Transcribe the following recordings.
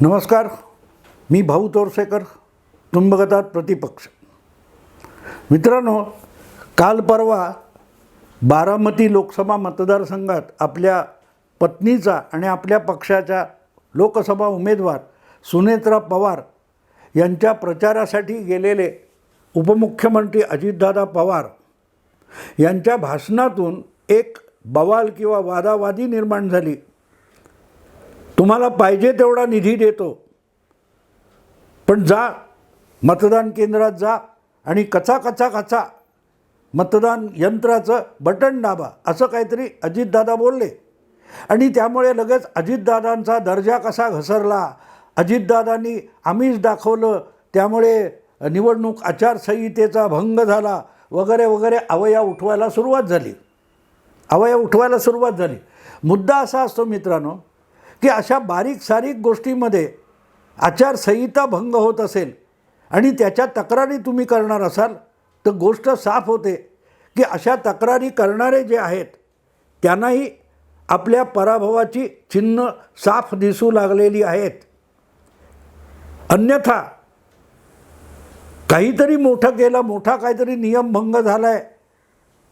नमस्कार मी भाऊ तोरसेकर तुम्ही बघत आहात प्रतिपक्ष. मित्रांनो काल परवा बारामती लोकसभा मतदारसंघात आपल्या पत्नीचा आणि आपल्या पक्षाच्या लोकसभा उमेदवार सुनेत्रा पवार यांच्या प्रचारासाठी गेलेले उपमुख्यमंत्री अजितदादा पवार यांच्या भाषणातून एक बवाल किंवा वादावादी निर्माण झाली. तुम्हाला पाहिजे तेवढा निधी देतो. पण जा मतदान केंद्रात जा आणि कचा कचा कचा मतदान यंत्राचं बटन दाबा असं काहीतरी अजितदादा बोलले. आणि त्यामुळे लगेच अजितदादांचा दर्जा कसा घसरला अजितदादांनी आम्हीच दाखवलं त्यामुळे निवडणूक आचारसंहितेचा भंग झाला वगैरे वगैरे अवया उठवायला सुरुवात झाली. अवया उठवायला सुरुवात झाली. मुद्दा असा असतो मित्रांनो की अशा बारीक सारीक गोष्टीमध्ये आचारसंहिता भंग होत असेल आणि त्याच्या तक्रारी तुम्ही करणार असाल तर गोष्ट साफ होते की अशा तक्रारी करणारे जे आहेत त्यांनाही आपल्या पराभवाची चिन्ह साफ दिसू लागलेली आहेत. अन्यथा काहीतरी मोठं केलं मोठा काहीतरी नियमभंग झाला आहे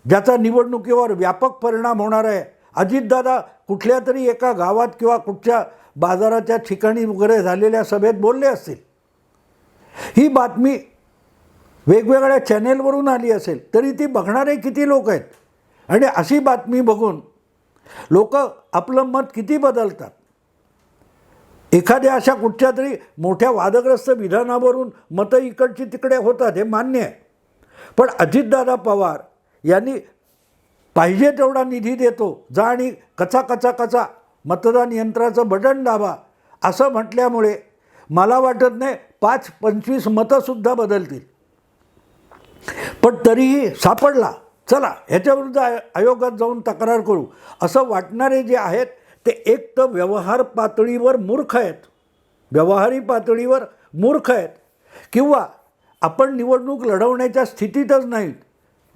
ज्याचा निवडणुकीवर व्यापक परिणाम होणार आहे. अजितदादा कुठल्या तरी एका गावात किंवा कुठच्या बाजाराच्या ठिकाणी वगैरे झालेल्या सभेत बोलले असतील. ही बातमी वेगवेगळ्या चॅनेलवरून आली असेल तरी ती बघणारे किती लोक आहेत? आणि अशी बातमी बघून लोक आपलं मत किती बदलतात? एखाद्या अशा कुठच्या तरी मोठ्या वादग्रस्त विधानावरून मतं इकडची तिकडे होतात हे मान्य आहे. पण अजितदादा पवार यांनी पाहिजे तेवढा निधी देतो. जा आणि कचा कचा कचा मतदान यंत्राचं बटन दाबा. असं म्हटल्यामुळे मला वाटत नाही पाच पंचवीस मतंसुद्धा बदलतील. पण तरीही सापडला. चला ह्याच्याविरुद्ध आय आयोगात जाऊन तक्रार करू. असं वाटणारे जे आहेत ते एक तर व्यवहार पातळीवर मूर्ख आहेत. व्यवहारी पातळीवर मूर्ख आहेत. किंवा आपण निवडणूक लढवण्याच्या स्थितीतच नाहीत.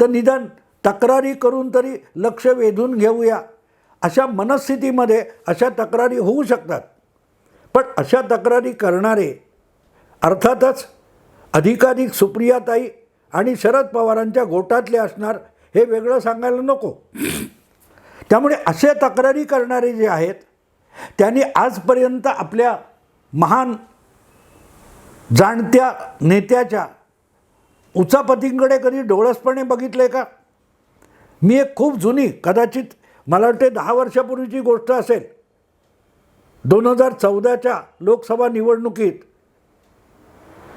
तर निदान तक्रारी करून तरी लक्ष वेधून घेऊया. अशा मनस्थितीमध्ये अशा तक्रारी होऊ शकतात. पण अशा तक्रारी करणारे अर्थातच अधिकाधिक सुप्रियाताई आणि शरद पवारांच्या गोटातले असणार हे वेगळं सांगायला नको. त्यामुळे असे तक्रारी करणारे जे आहेत त्यांनी आजपर्यंत आपल्या महान जाणत्या नेत्याच्या उचापतींकडे कधी डोळसपणे बघितले का? मी एक खूप जुनी कदाचित मला वाटते दहा वर्षापूर्वीची गोष्ट असेल. दोन हजार चौदाच्या लोकसभा निवडणुकीत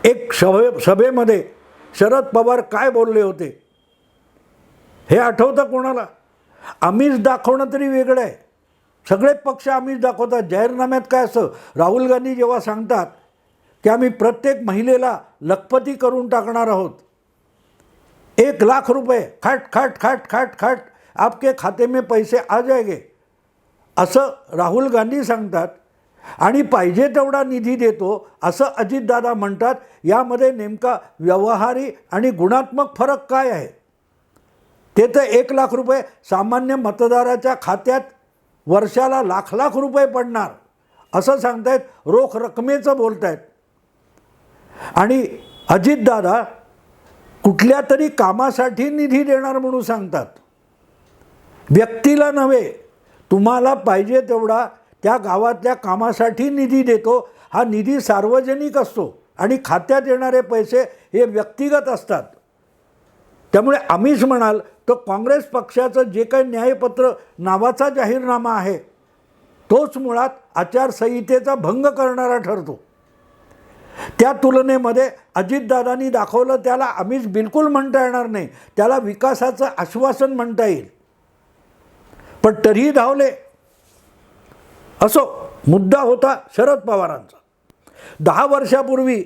एक सभे सभेमध्ये शरद पवार काय बोलले होते? हे आठवतं कोणाला? आम्हीच दाखवणं तरी वेगळं आहे. सगळे पक्ष आम्हीच दाखवतात. जाहीरनाम्यात काय असं राहुल गांधी जेव्हा सांगतात की आम्ही प्रत्येक महिलेला लखपती करून टाकणार आहोत एक लाख रुपये खाट खाट खाट खाट खाट आपके खाते में पैसे आ जाएगे. असं राहुल गांधी सांगतात. आणि पाहिजे तेवढा निधी देतो असं अजितदादा म्हणतात. यामध्ये नेमका व्यवहारी आणि गुणात्मक फरक काय आहे? ते तर एक लाख रुपये सामान्य मतदाराच्या खात्यात वर्षाला लाख लाख रुपये पडणार असं सांगतायत. रोख रकमेचं बोलतायत. आणि अजितदादा कुठल्या तरी कामासाठी निधी देणार म्हणून सांगतात. व्यक्तीला नव्हे तुम्हाला पाहिजे तेवढा त्या गावातल्या कामासाठी निधी देतो. हा निधी सार्वजनिक असतो आणि खात्यात येणारे पैसे हे व्यक्तिगत असतात. त्यामुळे आम्हीच म्हणाल तर काँग्रेस पक्षाचं जे काही न्यायपत्र नावाचा जाहीरनामा आहे तोच मुळात आचारसंहितेचा भंग करणारा ठरतो. त्या तुलनेमध्ये अजितदादांनी दाखवलं त्याला आम्हीच बिलकुल म्हणता येणार नाही. त्याला विकासाचं आश्वासन म्हणता येईल. पण तरीही धावले. असो मुद्दा होता शरद पवारांचा. दहा वर्षापूर्वी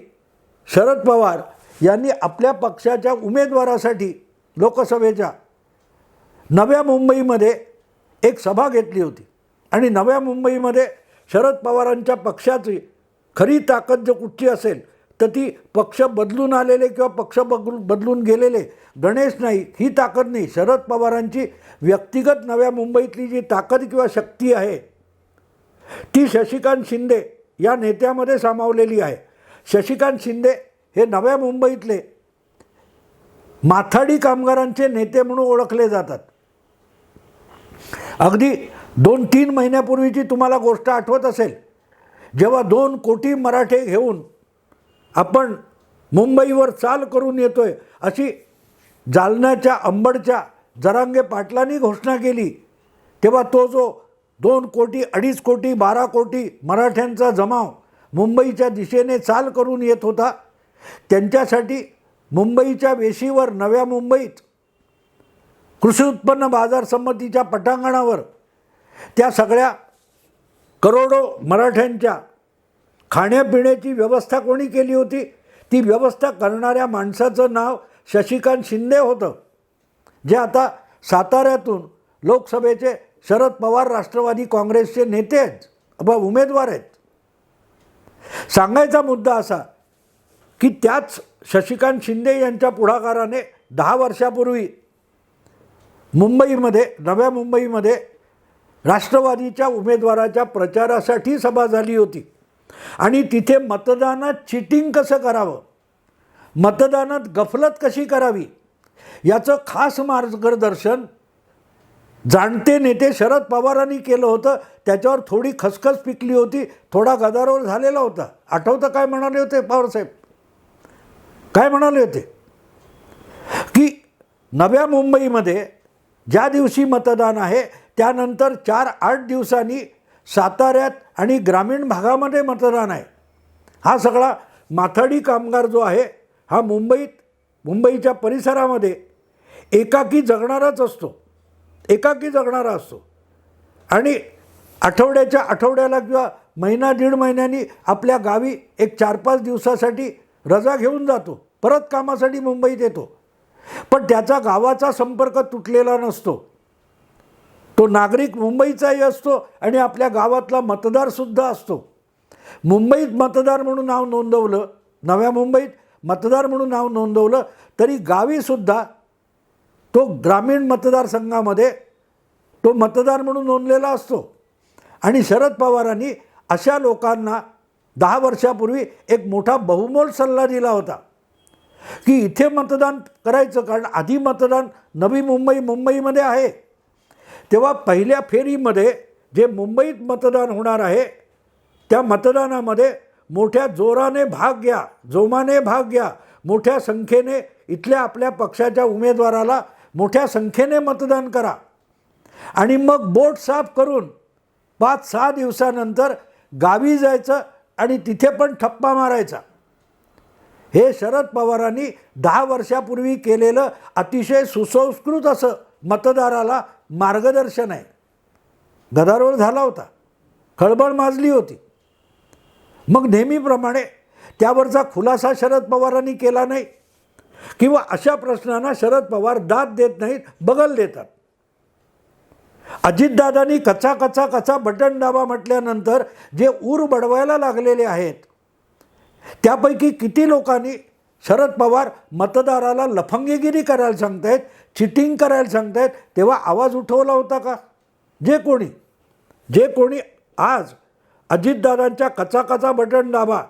शरद पवार यांनी आपल्या पक्षाच्या उमेदवारासाठी लोकसभेच्या नव्या मुंबईमध्ये एक सभा घेतली होती. आणि नव्या मुंबईमध्ये शरद पवारांच्या पक्षाची खरी ताकद जर कुठची असेल तर ती पक्ष बदलून आलेले किंवा पक्ष बदलून बदलून गेलेले गणेश नाईक ही ताकद नाही. शरद पवारांची व्यक्तिगत नव्या मुंबईतली जी ताकद किंवा शक्ती आहे ती शशिकांत शिंदे या नेत्यामध्ये सामावलेली आहे. शशिकांत शिंदे हे नव्या मुंबईतले माथाडी कामगारांचे नेते म्हणून ओळखले जातात. अगदी दोन तीन महिन्यापूर्वीची तुम्हाला गोष्ट आठवत असेल जेव्हा दोन कोटी मराठे घेऊन आपण मुंबईवर चाल करून येतो आहे अशी जालन्याच्या अंबडच्या जरांगे पाटलांनी घोषणा केली तेव्हा तो जो दोन कोटी अडीच कोटी बारा कोटी मराठ्यांचा जमाव मुंबईच्या दिशेने चाल करून येत होता त्यांच्यासाठी मुंबईच्या वेशीवर नव्या मुंबईत कृषी उत्पन्न बाजार समितीच्या पटांगणावर त्या सगळ्या करोडो मराठ्यांच्या खाण्यापिण्याची व्यवस्था कोणी केली होती? ती व्यवस्था करणाऱ्या माणसाचं नाव शशिकांत शिंदे होतं जे आता साताऱ्यातून लोकसभेचे शरद पवार राष्ट्रवादी काँग्रेसचे नेते आहेत व उमेदवार आहेत. सांगायचा मुद्दा असा की त्याच शशिकांत शिंदे यांच्या पुढाकाराने दहा वर्षापूर्वी मुंबईमध्ये नव्या मुंबईमध्ये राष्ट्रवादीच्या उमेदवाराच्या प्रचारासाठी सभा झाली होती. आणि तिथे मतदानात चिटिंग कसं करावं? मतदानात गफलत कशी करावी? याचं खास मार्गदर्शन जाणते नेते शरद पवारांनी केलं होतं. त्याच्यावर थोडी खसखस पिकली होती. थोडा गदारोळ झालेला होता. आठवतं काय म्हणाले होते पवारसाहेब काय म्हणाले होते? की नव्या मुंबईमध्ये ज्या दिवशी मतदान आहे त्यानंतर चार आठ दिवसांनी साताऱ्यात आणि ग्रामीण भागामध्ये मतदान आहे. हा सगळा माथाडी कामगार जो आहे हा मुंबईत मुंबईच्या परिसरामध्ये एकाकी जगणाराच असतो. एकाकी जगणारा असतो. आणि आठवड्याच्या आठवड्याला किंवा महिना दीड महिन्यांनी आपल्या गावी एक चार पाच दिवसासाठी रजा घेऊन जातो. परत कामासाठी मुंबईत येतो. पण त्याचा गावाचा संपर्क तुटलेला नसतो. तो नागरिक मुंबईचाही असतो आणि आपल्या गावातला मतदारसुद्धा असतो. मुंबईत मतदार म्हणून नाव नोंदवलं नव्या मुंबईत मतदार म्हणून नाव नोंदवलं तरी गावीसुद्धा तो ग्रामीण मतदारसंघामध्ये तो मतदार म्हणून नोंदलेला असतो. आणि शरद पवारांनी अशा लोकांना दहा वर्षापूर्वी एक मोठा बहुमोल सल्ला दिला होता की इथे मतदान करायचं कारण आधी मतदान नवी मुंबई मुंबईमध्ये आहे. तेव्हा पहिल्या फेरीमध्ये जे मुंबईत मतदान होणार आहे त्या मतदानामध्ये मोठ्या जोराने भाग घ्या जोमाने भाग घ्या मोठ्या संख्येने इथल्या आपल्या पक्षाच्या उमेदवाराला मोठ्या संख्येने मतदान करा. आणि मग बोट साफ करून पाच सहा दिवसानंतर गावी जायचं आणि तिथे पण ठप्पा मारायचा. हे शरद पवारांनी दहा वर्षापूर्वी केलेलं अतिशय सुसंस्कृत असं मतदाराला मार्गदर्शन आहे. गदारोळ झाला होता. खळबळ माजली होती. मग नेहमीप्रमाणे त्यावरचा खुलासा शरद पवारांनी केला नाही किंवा अशा प्रश्नांना शरद पवार दाद देत नाहीत बगल देतात. अजितदादांनी कचा कचा कचा बटन दाबा म्हटल्यानंतर जे ऊर बडवायला लागलेले आहेत त्यापैकी किती लोकांनी शरद पवार मतदाराला लफंगेगिरी करायला सांगतायत चिटिंग करायला सांगतायत तेव्हा आवाज उठवला होता का? जे कोणी जे कोणी आज अजितदादांच्या कचाकचा बटन दाबा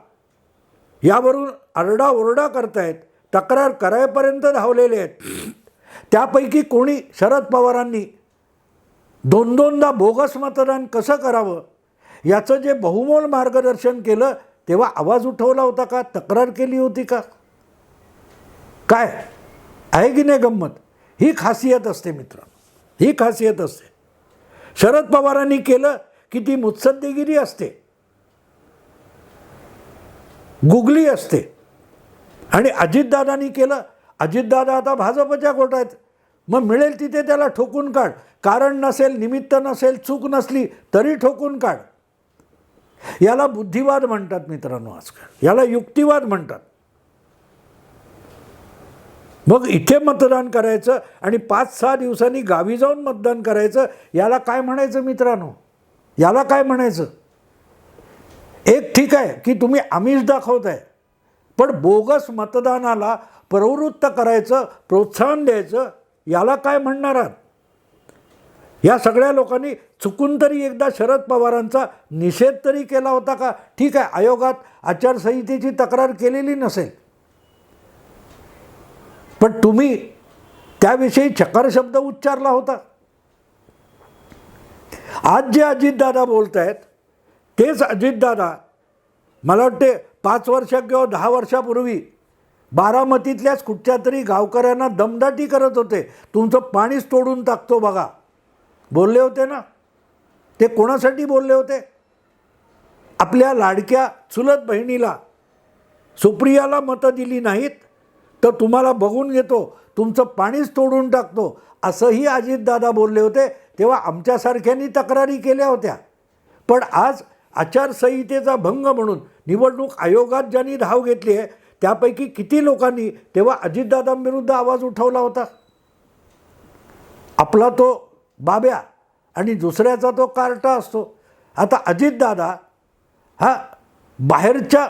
यावरून आरडाओरडा करतायत तक्रार करायपर्यंत धावलेले आहेत. त्यापैकी कोणी शरद पवारांनी दोन दोनदा बोगस मतदान कसं करावं याचं जे बहुमोल मार्गदर्शन केलं तेव्हा आवाज उठवला होता का? तक्रार केली होती का? काय? आहे की नाही गंमत? ही खासियत असते मित्रांनो. ही खासियत असते. शरद पवारांनी केलं की ती मुत्सद्देगिरी असते. गुगली असते. आणि अजितदादांनी केलं. अजितदादा आता भाजपच्या गोटात मग मिळेल तिथे त्याला ठोकून काढ. कारण नसेल निमित्त नसेल चूक नसली तरी ठोकून काढ. याला बुद्धिवाद म्हणतात मित्रांनो आजकाल. याला युक्तिवाद म्हणतात. मग इथे मतदान करायचं आणि पाच सहा दिवसांनी गावी जाऊन मतदान करायचं याला काय म्हणायचं मित्रांनो? याला काय म्हणायचं? एक ठीक आहे की तुम्ही आमिष दाखवत आहे पण बोगस मतदानाला प्रवृत्त करायचं प्रोत्साहन द्यायचं याला काय म्हणणार आहात? या सगळ्या लोकांनी चुकून तरी एकदा शरद पवारांचा निषेध तरी केला होता का? ठीक आहे आयोगात आचारसंहितेची तक्रार केलेली नसेल. पण तुम्ही त्याविषयी चकार शब्द उच्चारला होता. आज जे अजितदादा बोलत आहेत तेच अजितदादा मला वाटते पाच वर्ष किंवा दहा वर्षापूर्वी बारामतीतल्याच कुठच्या तरी गावकऱ्यांना दमदाटी करत होते. तुमचं पाणीच तोडून टाकतो बघा. बोलले होते ना? ते कोणासाठी बोलले होते? आपल्या लाडक्या चुलत बहिणीला सुप्रियाला मतं दिली नाहीत. तर तुम्हाला बघून घेतो तुमचं पाणीच तोडून टाकतो. असंही अजितदादा बोलले होते तेव्हा आमच्यासारख्यांनी तक्रारी केल्या होत्या. पण आज आचारसंहितेचा भंग म्हणून निवडणूक आयोगात ज्यांनी धाव घेतली आहे त्यापैकी किती लोकांनी तेव्हा अजितदादांविरुद्ध आवाज उठवला होता? आपला तो बाब्या आणि दुसऱ्याचा तो कार्टा असतो. आता अजितदादा हा बाहेरच्या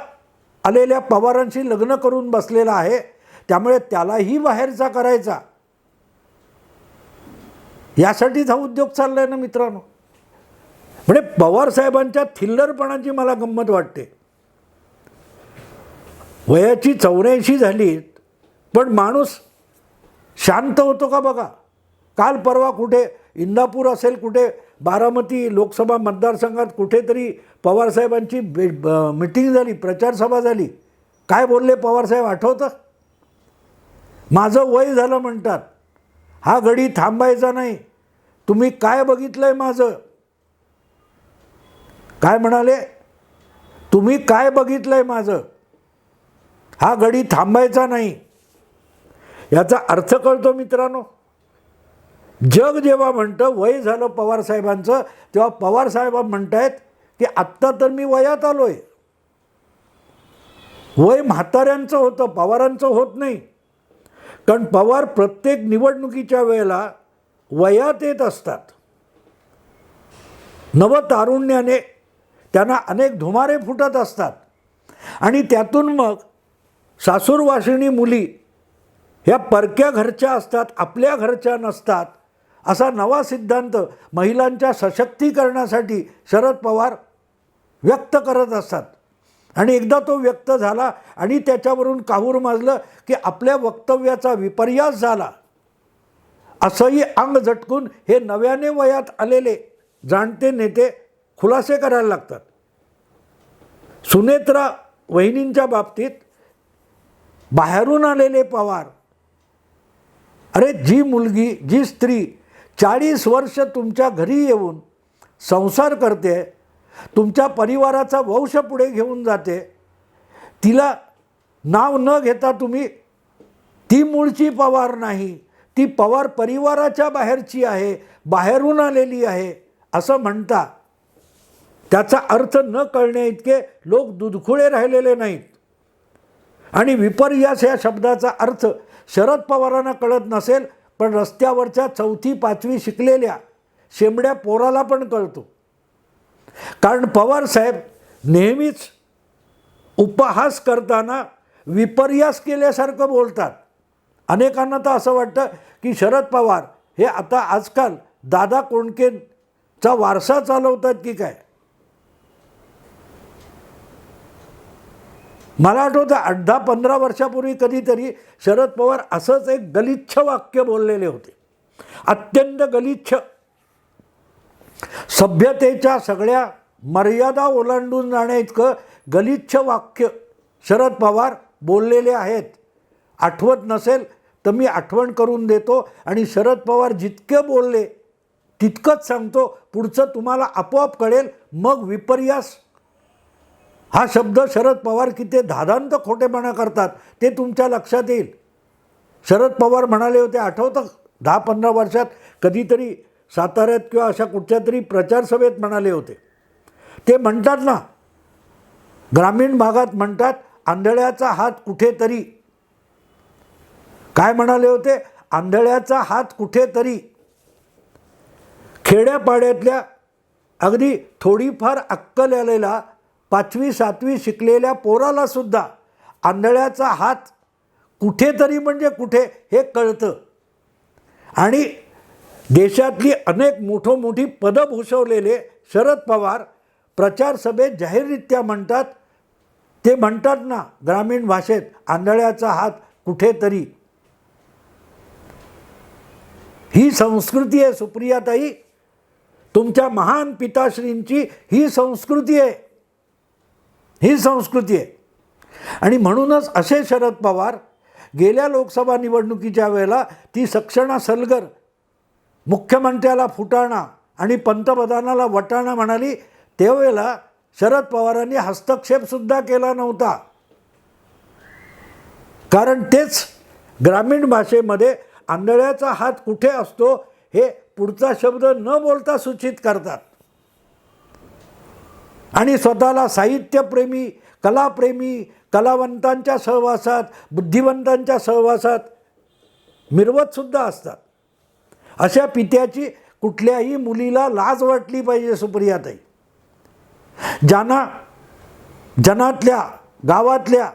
आलेल्या पवारांशी लग्न करून बसलेला आहे त्यामुळे त्यालाही बाहेरचा करायचा. यासाठीच हा उद्योग चाललाय ना मित्रांनो. म्हणजे पवार साहेबांच्या थिल्लरपणाची मला गंमत वाटते. वयाची चौऱ्याऐंशी झाली पण माणूस शांत होतो का बघा? काल परवा कुठे इंदापूर असेल कुठे बारामती लोकसभा मतदारसंघात कुठेतरी पवारसाहेबांची बे ब- मिटिंग झाली प्रचारसभा झाली. काय बोलले पवारसाहेब आठवतं? माझं वय झालं म्हणतात. हा घडी थांबायचा नाही. तुम्ही काय बघितलं आहे माझं? काय म्हणाले? तुम्ही काय बघितलं आहे माझं? हा घडी थांबायचा नाही. याचा अर्थ कळतो मित्रांनो. जग जेव्हा म्हणतं वय झालं पवारसाहेबांचं तेव्हा पवारसाहेब आहेत की आत्ता तर मी वयात आलो आहे वय म्हाताऱ्यांचं होतं पवारांचं होत नाही. कारण पवार प्रत्येक निवडणुकीच्या वेळेला वयात येत असतात. नवतारुण्याने त्यांना अनेक धुमारे फुटत असतात. आणि त्यातून मग सासूरवासिणी मुली ह्या परक्या घरच्या असतात आपल्या घरच्या नसतात असा नवा सिद्धांत महिलांच्या सशक्तीकरणासाठी शरद पवार व्यक्त करत असतात. आणि एकदा तो व्यक्त झाला आणि त्याच्यावरून काहूर माजलं की आपल्या वक्तव्याचा विपर्यास झाला. असंही अंग झटकून हे नव्याने वयात आलेले जाणते नेते खुलासे करायला लागतात. सुनेत्रा वहिनींच्या बाबतीत बाहेरून आलेले पवार अरे जी मुलगी जी स्त्री चाळीस वर्ष तुमच्या घरी येऊन संसार करते तुमच्या परिवाराचा वंश पुढे घेऊन जाते. तिला नाव न घेता तुम्ही ती मूळची पवार नाही. ती पवार परिवाराच्या बाहेरची आहे बाहेरून आलेली आहे असं म्हणता. त्याचा अर्थ न कळणे इतके लोक दुधखुळे राहिलेले नाहीत. आणि विपर्यास या शब्दाचा अर्थ शरद पवारांना कळत नसेल पण रस्त्यावरच्या चौथी पाचवी शिकलेल्या शेंबड्या पोराला पण कळतो. कारण पवार साहेब नेहमीच उपहास करताना विपर्यास केल्यासारखं बोलतात. अनेकांना तर असं वाटतं की शरद पवार हे आता आजकाल दादा कोंडकेचा वारसा चालवतात की काय? मला आठवतं आठ दहा पंधरा वर्षापूर्वी कधीतरी शरद पवार असंच एक गलिच्छ वाक्य बोललेले होते. अत्यंत गलिच्छ सभ्यतेच्या सगळ्या मर्यादा ओलांडून जाण्या इतकं गलिच्छ वाक्य शरद पवार बोललेले आहेत. आठवत नसेल तर मी आठवण करून देतो आणि शरद पवार जितके बोलले तितकंच सांगतो. पुढचं तुम्हाला आपोआप कळेल. मग विपर्यास. हा शब्द शरद पवार किती धादांत खोटेपणा करतात ते तुमच्या लक्षात येईल. शरद पवार म्हणाले होते आठवतं दहा पंधरा वर्षात कधीतरी साताऱ्यात किंवा अशा कुठच्या तरी प्रचारसभेत म्हणाले होते. ते म्हणतात ना ग्रामीण भागात म्हणतात आंधळ्याचा हात कुठेतरी. काय म्हणाले होते? आंधळ्याचा हात कुठेतरी. खेड्यापाड्यातल्या अगदी थोडीफार अक्कल आलेला पाचवी सातवी शिकलेल्या पोराला सुद्धा आंधळ्याचा हात कुठेतरी म्हणजे कुठे हे कळतं. आणि देशातली अनेक मोठो मोठी पदं भूषवलेले शरद पवार प्रचार सभेत जाहीररित्या म्हणतात ते म्हणतात ना ग्रामीण भाषेत आंधळ्याचा हात कुठेतरी. ही संस्कृती आहे सुप्रियाताई. तुमच्या महान पिताश्रींची ही संस्कृती आहे. ही संस्कृती आहे. आणि म्हणूनच असे शरद पवार गेल्या लोकसभा निवडणुकीच्या वेळेला ती सक्षणा सलगर मुख्यमंत्र्याला फुटाणा आणि पंतप्रधानाला वटाणा म्हणाली त्यावेळेला शरद पवारांनी हस्तक्षेपसुद्धा केला नव्हता. कारण तेच ग्रामीण भाषेमध्ये आंधळ्याचा हात कुठे असतो हे पुढचा शब्द न बोलता सूचित करतात. आणि स्वतःला साहित्यप्रेमी कलाप्रेमी कलावंतांच्या सहवासात बुद्धिवंतांच्या सहवासात मिरवतसुद्धा असतात. अशा पित्याची कुठल्याही मुलीला लाज वाटली पाहिजे सुप्रियाताई. ज्यांना जनातल्या गावातल्या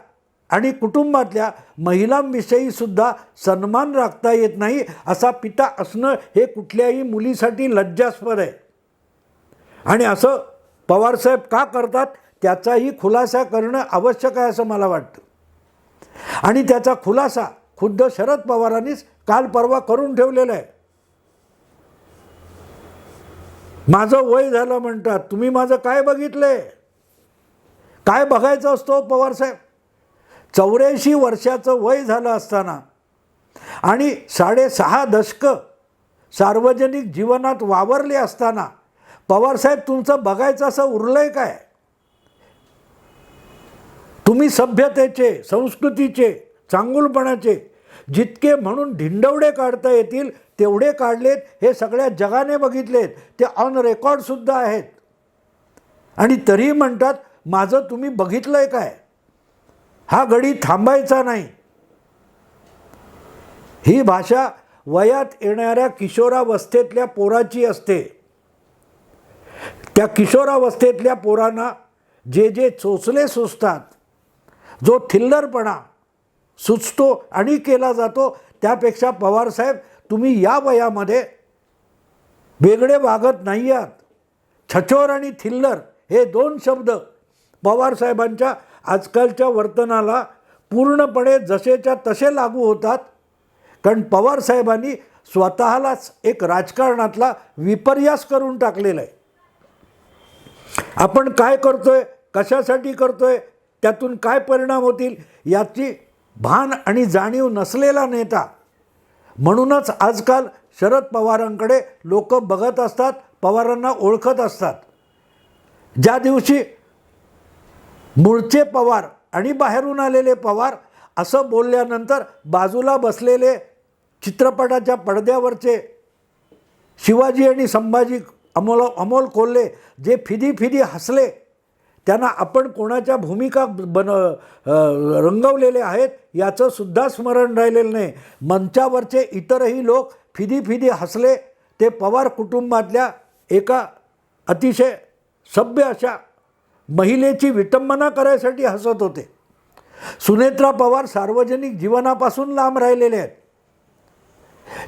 आणि कुटुंबातल्या महिलांविषयी सुद्धा सन्मान राखता येत नाही असा पिता असणं हे कुठल्याही मुलीसाठी लज्जास्पद आहे. आणि असं पवारसाहेब का करतात त्याचाही खुलासा करणं आवश्यक आहे असं मला वाटतं. आणि त्याचा खुलासा खुद्द शरद पवारांनीच काल परवा करून ठेवलेला आहे. माझं वय झालं म्हणतात. तुम्ही माझं काय बघितलंय? काय बघायचं असतो हो, पवारसाहेब चौऱ्याऐंशी वर्षाचं वय झालं असताना आणि साडेसहा दशकं सार्वजनिक जीवनात वावरले असताना पवारसाहेब तुमचं बघायचं असं उरलंय काय? तुम्ही सभ्यतेचे संस्कृतीचे चांगुलपणाचे जितके म्हणून ढिंडवडे काढता येतील तेवढे काढलेत. हे सगळ्या जगाने बघितलेत. ते ऑन रेकॉर्डसुद्धा आहेत. आणि तरीही म्हणतात माझं तुम्ही बघितलं आहे काय? हा गडी थांबायचा नाही. ही भाषा वयात येणाऱ्या किशोरावस्थेतल्या पोराची असते. त्या किशोरावस्थेतल्या पोरांना जे जे चोचले सुचतात जो थिल्लरपणा सुचतो आणि केला जातो. त्यापेक्षा पवारसाहेब तुम्ही या वयामध्ये वेगळे वागत नाही आहात. छचोर आणि थिल्लर हे दोन शब्द पवारसाहेबांच्या आजकालच्या वर्तनाला पूर्णपणे जसेच्या तसे लागू होतात. कारण पवारसाहेबांनी स्वतःलाच एक राजकारणातला विपर्यास करून टाकलेला आहे. आपण काय करतोय? कशासाठी करतोय? त्यातून काय परिणाम होतील? याची भान आणि जाणीव नसलेला नेता. म्हणूनच आजकाल शरद पवारांकडे लोक बघत असतात पवारांना ओळखत असतात. ज्या दिवशी मूळचे पवार आणि बाहेरून आलेले पवार असं बोलल्यानंतर बाजूला बसलेले चित्रपटाच्या पडद्यावरचे शिवाजी आणि संभाजी अमोल अमोल कोल्हे जे फिदी फिदी हसले त्यांना आपण कोणाच्या भूमिका बन रंगवलेले आहेत याचं सुद्धा स्मरण राहिलेलं नाही. मंचावरचे इतरही लोक फिदी फिदी हसले ते पवार कुटुंबातल्या एका अतिशय सभ्य अशा महिलेची विटंबना करायसाठी हसत होते. सुनेत्रा पवार सार्वजनिक जीवनापासून लांब राहिलेले आहेत.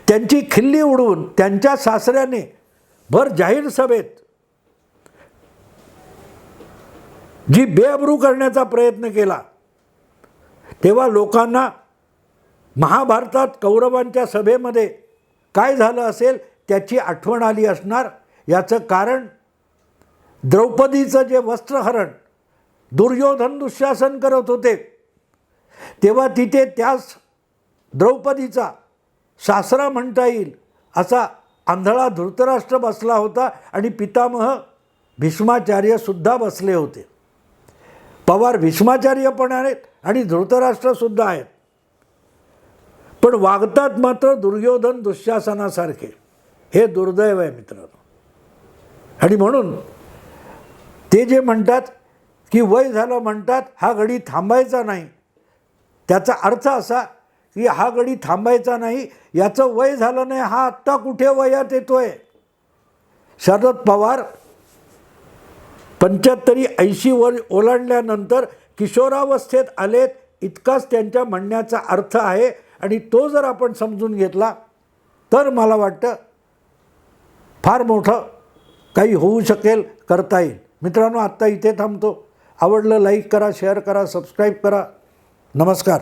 त्यांची खिल्ली उडवून त्यांच्या सासऱ्याने भर जाहीर सभेत जी बेअब्रू करण्याचा प्रयत्न केला तेव्हा लोकांना महाभारतात कौरवांच्या सभेमध्ये काय झालं असेल त्याची आठवण आली असणार. याचं कारण द्रौपदीचं जे वस्त्रहरण दुर्योधन दुःशासन करत होते तेव्हा तिथे त्याच द्रौपदीचा सासरा म्हणता येईल असा आंधळा धृतराष्ट्र बसला होता आणि पितामह भीष्माचार्यसुद्धा बसले होते. पवार भीष्माचार्य पण आहेत आणि धृतराष्ट्रसुद्धा आहेत. पण वागतात मात्र दुर्योधन दुःशासनासारखे. हे दुर्दैव आहे मित्रांनो. आणि म्हणून ते जे म्हणतात की वय झालं म्हणतात हा घडी थांबायचा नाही. त्याचा अर्थ असा की हा गडी थांबायचा नाही याचं वय झालं नाही हा आत्ता कुठे वयात येतोय? शरद पवार पंच्याहत्तरी ऐंशी वर ओलांडल्यानंतर किशोरावस्थेत आलेत इतकाच त्यांच्या म्हणण्याचा अर्थ आहे आणि तो जर आपण समजून घेतला तर मला वाटतं फार मोठं काही होऊ शकेल करता येईल. मित्रांनो आत्ता इथे थांबतो. आवडलं लाईक करा शेअर करा सबस्क्राईब करा. नमस्कार.